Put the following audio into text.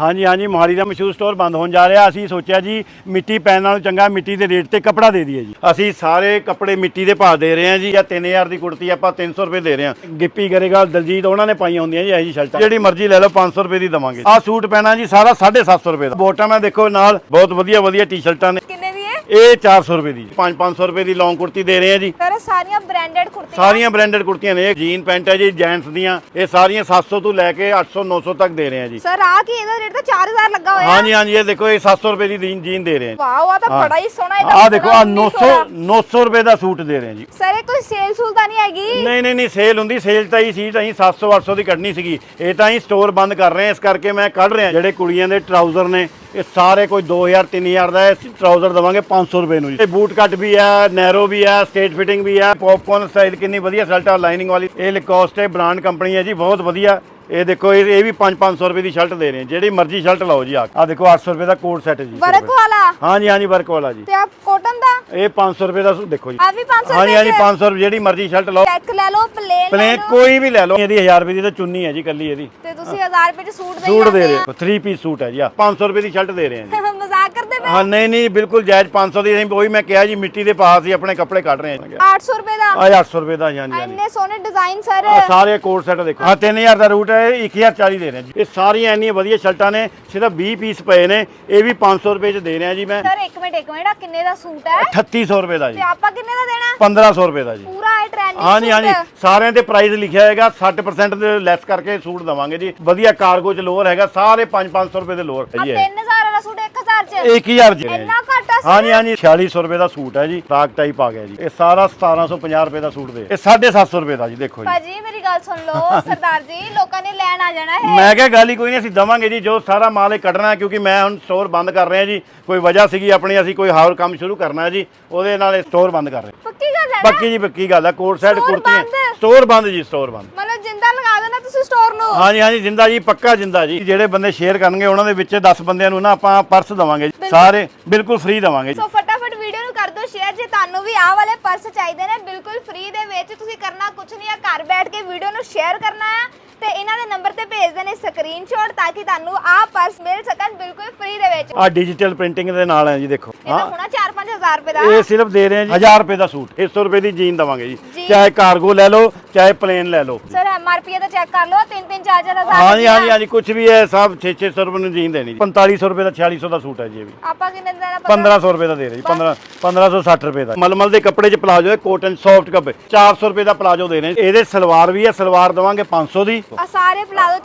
ਹਾਂਜੀ ਹਾਂਜੀ, ਮੋਹਾਲੀ ਦਾ ਮਸ਼ਹੂਰ ਸਟੋਰ ਬੰਦ ਹੋਣ ਜਾ ਰਿਹਾ। ਅਸੀਂ ਸੋਚਿਆ ਜੀ, ਮਿੱਟੀ ਪੈਣ ਨਾਲੋਂ ਚੰਗਾ ਮਿੱਟੀ ਦੇ ਰੇਟ ਤੇ ਕੱਪੜਾ ਦੇ ਦਈਏ ਜੀ। ਅਸੀਂ ਸਾਰੇ ਕੱਪੜੇ ਮਿੱਟੀ ਦੇ ਭਾਅ ਦੇ ਰਹੇ ਹਾਂ ਜੀ, ਜਾਂ 3000 ਦੀ ਕੁੜਤੀ ਆਪਾਂ 300 ਰੁਪਏ ਦੇ ਰਹੇ ਹਾਂ। ਗਿੱਪੀ ਕਰੇਗਾ ਦਲਜੀਤ, ਉਹਨਾਂ ਨੇ ਪਾਈਆਂ ਹੁੰਦੀਆਂ ਜੀ, ਇਹੀ ਸ਼ਰਟਾਂ। ਜਿਹੜੀ ਮਰਜ਼ੀ ਲੈ ਲਓ 500 ਰੁਪਏ ਦੀ ਦਵਾਂਗੇ। ਆਹ ਸੂਟ ਪੈਣਾ ਜੀ, ਸਾਰਾ 750 ਰੁਪਏ ਦਾ। ਬੋਟਾਂ ਮੈਂ ਦੇਖੋ ਨਾਲ, ਬਹੁਤ ਵਧੀਆ ਵਧੀਆ ਟੀ-ਸ਼ਰਟਾਂ ਨੇ। ਇਹ 400 ਰੁਪਏ ਦੀ 5-500 ਰੁਪਏ ਦੀ ਲੌਂਗ ਕੁੜਤੀ ਦੇ ਰਹੇ ਹਾਂ ਜੀ। ਸਰ ਸਾਰੀਆਂ ਬ੍ਰਾਂਡਡ ਕੁੜਤੀਆਂ? ਸਾਰੀਆਂ ਬ੍ਰਾਂਡਡ ਕੁੜਤੀਆਂ ਨੇ ਇਹ ਜੀਨ ਪੈਂਟ ਹੈ ਜੀ ਜੈਂਟਸ ਦੀਆਂ। ਇਹ ਸਾਰੀਆਂ 700 ਤੋਂ ਲੈ ਕੇ 800 900 ਤੱਕ ਦੇ ਰਹੇ ਹਾਂ ਜੀ। ਸਰ ਆ ਕੀ ਇਹਦਾ ਰੇਟ ਤਾਂ 4000 ਲੱਗਾ ਹੋਇਆ? ਹਾਂਜੀ ਹਾਂਜੀ ਇਹ ਦੇਖੋ ਇਹ 700 ਰੁਪਏ ਦੀ ਜੀਨ- ਜੀਨ ਦੇ ਰਹੇ ਹਾਂ ਵਾਓ ਆ ਤਾਂ ਹਾਂ। ਬੜਾ ਹੀ ਸੋਹਣਾ ਇਹਦਾ ਆਹ ਦੇਖੋ ਆ 900 900 ਰੁਪਏ ਦਾ ਸੂਟ ਦੇ ਰਹੇ ਹਾਂ ਜੀ। ਸਰ ਇਹ ਕੋਈ ਸੇਲ ਸੂਲ ਤਾਂ ਨਹੀਂ ਹੈਗੀ? ਨਹੀਂ ਨਹੀਂ ਨਹੀਂ ਸੇਲ ਹੁੰਦੀ। ਸੇਲ ਤਾਂ ਹੀ ਸੀ ਤਾਂ ਅਸੀਂ 700 800 ਦੀ ਕੱਢਣੀ ਸੀਗੀ। ਇਹ ਤਾਂ ਅਸੀਂ ਸਟੋਰ ਬੰਦ ਕਰ ਰਹੇ ਹਾਂ ਇਸ ਕਰਕੇ ਮੈਂ ਕੱਢ ਰਿਹਾ ਜਿਹੜੇ ਕੁੜੀਆਂ ਦੇ ਟਰਾਊਜ਼ਰ ਨੇ ਇਹ ਸਾਰੇ ਕੋਈ 2000 3000 ਦਾ ਇਹ ਟਰਾਊਜ਼ਰ ਦਵਾਂਗੇ 500 ਰੁਪਏ ਨੂੰ ਜੀ। ਇਹ ਬੂਟ ਕੱਟ ਵੀ ਹੈ ਨੈਰੋ ਵੀ ਹੈ ਸਟੇਟ ਫਿਟਿੰਗ ਵੀ ਹੈ ਪੌਪਕੌਰਨ ਸਟਾਈਲ ਕਿੰਨੀ ਵਧੀਆ ਸ਼ਰਟ ਆ ਲਾਈਨਿੰਗ ਵਾਲੀ। ਇਹ ਲਿਕੋਸਟ ਹੈ ਬ੍ਰਾਂਡ ਕੰਪਨੀ ਹੈ ਜੀ, ਬਹੁਤ ਵਧੀਆ। ਇਹ ਦੇਖੋ ਇਹ ਇਹ ਵੀ 5-500 ਰੁਪਏ ਦੀ ਸ਼ਰਟ ਦੇ ਰਹੇ ਹਾਂ। ਜਿਹੜੀ ਮਰਜ਼ੀ ਸ਼ਰਟ ਲਓ ਜੀ ਆ ਆਹ ਦੇਖੋ 800 ਰੁਪਏ ਦਾ ਕੋਟ ਸੈਟ ਜੀ। ਵਰਕ ਵਾਲਾ ਹਾਂਜੀ ਹਾਂਜੀ ਵਰਕ ਵਾਲਾ ਜੀ। ਤੇ ਆ ਕੋਟਨ ਦਾ? ਇਹ 500 ਰੁਪਏ ਦਾ ਦੇਖੋ ਜੀ। ਆ ਵੀ 500 ਹਾਂਜੀ ਰੁਪਏ ਹਾਂਜੀ 500 ਰੁਪਏ ਜਿਹੜੀ ਮਰਜ਼ੀ ਸ਼ਰਟ ਲਓ। ਚੈੱਕ ਲੈ ਲਓ ਪਲੇਨ ਪਲੇਨ ਕੋਈ ਵੀ ਲੈ ਲਓ। ਇਹਦੀ 1000 ਰੁਪਏ ਦੀ ਤਾਂ ਚੁੰਨੀ ਹੈ ਜੀ ਕੱਲੀ ਇਹਦੀ। ਤੇ ਤੁਸੀਂ 1000 ਰੁਪਏ ਚ ਸੂਟ ਦੇ ਸੂਟ ਦੇ ਰਹੇ ਹੋ। 3 ਪੀਸ ਸੂਟ ਹੈ ਜੀ ਆ 500 ਰੁਪਏ ਦੀ ਸ਼ਰਟ ਦੇ ਰਹੇ ਹਾਂ ਜੀ। ਹਾਂ ਨਹੀਂ ਨਹੀਂ ਬਿਲਕੁਲ ਜਾਇਜ਼ 500 ਦੀ ਅਸੀਂ ਉਹੀ ਮੈਂ ਕਿਹਾ ਜੀ ਮਿੱਟੀ ਦੇ ਭਾਅ ਸੀ ਆਪਣੇ ਕੱਪੜੇ ਕੱਢ ਰਹੇ ਹਾਂ। 800 ਰੁਪਏ ਦਾ? ਆ 800 ਰੁਪਏ ਦਾ ਜੀ, ਹਾਂਜੀ ਹਾਂਜੀ। ਇੰਨੇ ਸੋਹਣੇ ਡਿਜ਼ਾਈਨ ਸਰ ਆਹ ਸਾਰੇ ਕੋਟ ਸੈਟ ਦੇਖੋ। ਆ 3000 ਦਾ ਰੂਟ ਹੈ ਇਹ 1040 ਦੇ ਰਹੇ ਹਾਂ ਜੀ। ਇਹ ਸਾਰੀਆਂ ਇੰਨੀਆਂ ਵਧੀਆ ਸ਼ਰਟਾਂ ਨੇ ਸਿਰਫ 20 ਪੀਸ ਪਏ ਨੇ ਇਹ ਵੀ 500 ਰੁਪਏ ਚ ਦੇ ਰਿਹਾ ਜੀ ਮੈਂ। ਸਰ ਇੱਕ ਮਿੰਟ ਇੱਕ ਮਿੰਟ ਆ ਕਿੰਨੇ ਦਾ ਸੂਟ ਹੈ? 3800 ਰੁਪਏ ਦਾ ਜੀ। ਤੇ ਆਪਾਂ ਕਿੰਨੇ ਦਾ ਦੇਣਾ? 1500 ਰੁਪਏ ਦਾ ਜੀ। ਪੂਰਾ ਇਹ ਟ੍ਰੈਂਡਿੰਗ ਹਾਂਜੀ ਹਾਂਜੀ ਸਾਰਿਆਂ ਤੇ ਪ੍ਰਾਈਸ ਲਿਖਿਆ ਹੋਏਗਾ 60% ਦੇ ਲੈਸ ਕਰਕੇ ਸੂਟ ਦਵਾਂਗੇ ਜੀ। ਵਧੀਆ ਕਾਰਗੋ ਚ ਲੋਅਰ ਹੈਗਾ ਸਾਰੇ 5-500 ਰੁਪਏ ਦੇ ਲੋਅਰ ਹੈ ਜੀ ਇਹ। 3000 ਵਾਲਾ ਸੂਟ 1000 ਚ। 1000 ਜੀ ਇੰਨਾ ਘੱਟ ਹਾਂਜੀ ਹਾਂਜੀ 4600 ਰੁਪਏ ਦਾ ਸੂਟ ਹੈ ਜੀ ਫਰਾਕ ਟਾਈਪ ਆ ਗਿਆ ਜੀ। ਇਹ ਸਾਰਾ 1750 ਰੁਪਏ ਦਾ ਸੂਟ ਦੇ। ਇਹ 750 ਰੁਪਏ ਦਾ ਜੀ ਦੇਖੋ ਜੀ। ਭਾਜੀ ਮੇਰੀ ਗੱਲ ਸੁਣ ਲਓ ਸਰਦਾਰ ਜੀ ਲੋਕਾਂ ਨੇ ਲੈਣ ਆ ਜਾਣਾ ਹੈ। ਮੈਂ ਕਿਹਾ ਗੱਲ ਹੀ ਕੋਈ ਨਹੀਂ ਅਸੀਂ ਦਵਾਂਗੇ ਜੀ ਜੋ ਸਾਰਾ ਮਾਲ ਇਹ ਕੱਢਣਾ ਕਿਉਂਕਿ ਮੈਂ ਹੁਣ ਸਟੋਰ ਬੰਦ ਕਰ ਰਿਹਾ ਜੀ। ਕੋਈ ਵਜ੍ਹਾ ਸੀਗੀ ਆਪਣੀ ਅਸੀਂ ਕੋਈ ਹੋਰ ਕੰਮ ਸ਼ੁਰੂ ਕਰਨਾ ਜੀ ਉਹਦੇ ਨਾਲ ਇਹ ਸਟੋਰ ਬੰਦ ਕਰ ਰਹੇ। ਪੱਕੀ ਗੱਲ ਹੈ ਪੱਕੀ ਜੀ ਪੱਕੀ ਗੱਲ ਹੈ ਕੋਟ ਸਾਈਡ ਬੰਦ? ਸਟੋਰ ਬੰਦ ਜੀ ਸਟੋਰ ਬੰਦ। ਤੁਸੀਂ ਸਟੋਰ ਨੂੰ? ਹਾਂਜੀ ਹਾਂਜੀ ਜਿੰਦਾ ਜੀ ਪੱਕਾ ਜਿੰਦਾ ਜੀ। ਜਿਹੜੇ ਬੰਦੇ ਸ਼ੇਅਰ ਕਰਨਗੇ ਉਹਨਾਂ ਦੇ ਵਿੱਚ 10 ਬੰਦਿਆਂ ਨੂੰ ਨਾ ਆਪਾਂ ਪਰਸ ਦਵਾਂਗੇ ਜੀ। ਸਾਰੇ ਬਿਲਕੁਲ ਫ੍ਰੀ ਦਵਾਂਗੇ ਜੀ। ਸੋ ਫਟਾਫਟ ਵੀਡੀਓ ਨੂੰ ਕਰ ਦਿਓ ਸ਼ੇਅਰ ਜੇ ਤੁਹਾਨੂੰ ਵੀ ਆਹ ਵਾਲੇ ਪਰਸ ਚਾਹੀਦੇ ਨੇ ਬਿਲਕੁਲ ਫ੍ਰੀ ਦੇ ਵਿੱਚ ਤੁਸੀਂ ਕਰਨਾ ਕੁਝ ਨਹੀਂ ਆ। ਘਰ ਬੈਠ ਕੇ ਵੀਡੀਓ ਨੂੰ ਸ਼ੇਅਰ ਕਰਨਾ ਹੈ ਤੇ ਇਹਨਾਂ ਦੇ ਨੰਬਰ ਤੇ ਭੇਜ ਦੇਣੇ ਸਕਰੀਨਸ਼ਾਟ ਤਾਂ ਕਿ ਤੁਹਾਨੂੰ ਆਹ ਪਰਸ ਮਿਲ ਸਕਣ ਬਿਲਕੁਲ ਫ੍ਰੀ ਦੇ ਵਿੱਚ। ਆ ਡਿਜੀਟਲ ਪ੍ਰਿੰਟਿੰਗ ਦੇ ਨਾਲ ਹੈ ਜੀ ਦੇਖੋ। ਇਹ ਤਾਂ ਹੋਣਾ 4-5000 ਰੁਪਏ ਦਾ। ਇਹ ਸਿਰਫ ਦੇ ਰਹੇ ਹਾਂ ਜੀ 1000 ਰੁਪਏ ਦਾ ਸੂਟ। 100 ਰੁਪਏ ਦੀ ਜੀਨ ਦਵਾਂਗੇ ਜੀ। ਜੀ। ਚਾਹੇ ਕਾਰਗੋ ਲੈ ਲਓ ਚਾਹੇ ਪਲੇਨ ਲੈ ਲਓ। ਸਰ ਐਮਆਰਪੀ ਦਾ ਚੈੱਕ ਕਰ ਲਓ 3-3 4-4000 ਹਾਂਜੀ ਹਾਂਜੀ ਹਾਂਜੀ ਕੁਝ ਵੀ ਹੈ ਸਭ 6-600 ਰੁਪਏ ਨੂੰ ਜੀਨ ਦੇਣੀ ਜੀ। 4500 ਰੁਪਏ ਦਾ 4600 ਦਾ ਸੂਟ ਹੈ ਜੀ ਇਹ ਵੀ। ਆਪਾਂ ਕਿੰਨੇ ਦਾ ਦੇਣਾ? 1500 ਰੁਪਏ ਦਾ ਦੇ ਰਹੇ ਜੀ 15 1560 ਰੁਪਏ ਦਾ। ਮਲਮਲ ਦੇ ਕੱਪੜੇ 'ਚ ਪਲਾਜੋ ਹੈ ਕੋਟਨ ਸੌਫਟ ਕੱਪੜੇ। 400 ਰੁਪਏ ਦਾ ਪਲਾਜੋ ਦੇ ਰਹੇ ਇਹਦੇ ਸਲਵਾਰ ਵੀ ਹੈ ਸਲਵਾਰ ਦਵਾਂਗੇ 500 ਦੀ। ਆ ਸਾਰੇ ਪਲਾਜ਼ੋ